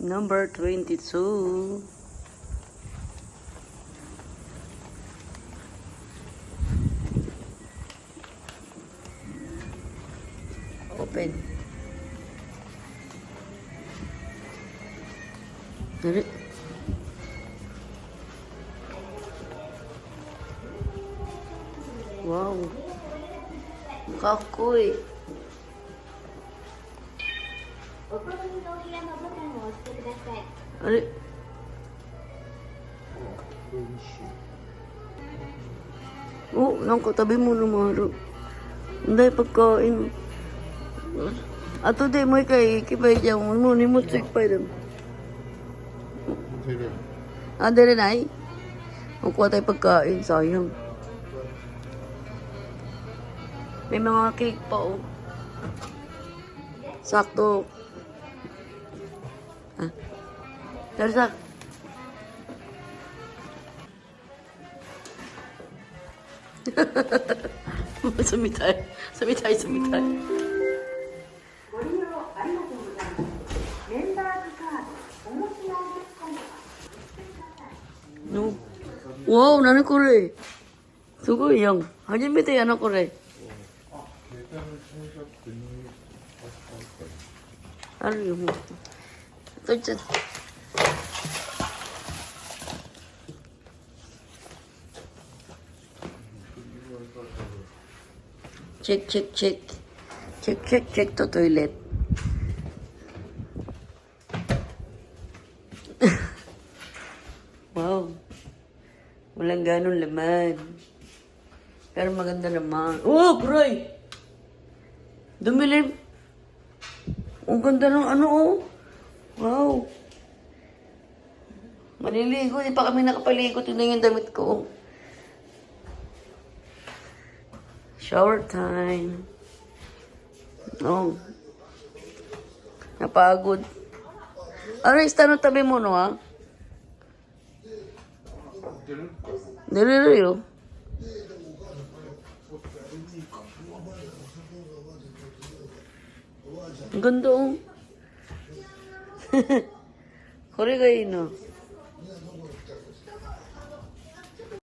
Number 22. Open. Dari. Wow. Kakoy. お好みのお部屋のボタンを押してください。 Ari. Oh, nang tabi mo naman. Hindi, pagkain. Ato di mo kay kibay dyan mo ni mo tsik pa rin. Sige. Ah, dire na ay. Makuha tayo pagkain, sayang. May mga cake pa oh. Sakto. Ah. Dari sak. sumitay. Sumitay, sumitay. ご利用ありがとうございます。 응. 열사. 무슨 미탈, 무슨 미탈, 무슨 미탈. 와우 나는 그래. 누구 형? 아니 밑에 야나 그래. 나는 이거 먹 Ito dyan. Check, check, check. Check, check, check to toilet. wow. Walang ganong laman. Pero maganda naman. Oh, Bray! Dumilim. Ang ganda ng ano, oh. Wow. Maliligo. Di pa kami nakapaligo. Tingnan yung damit ko. Shower time. Oh. Napagod. Ano yung stand tabi mo, no, ha? Dili, oh. Ang ganda, oh. これがいいの。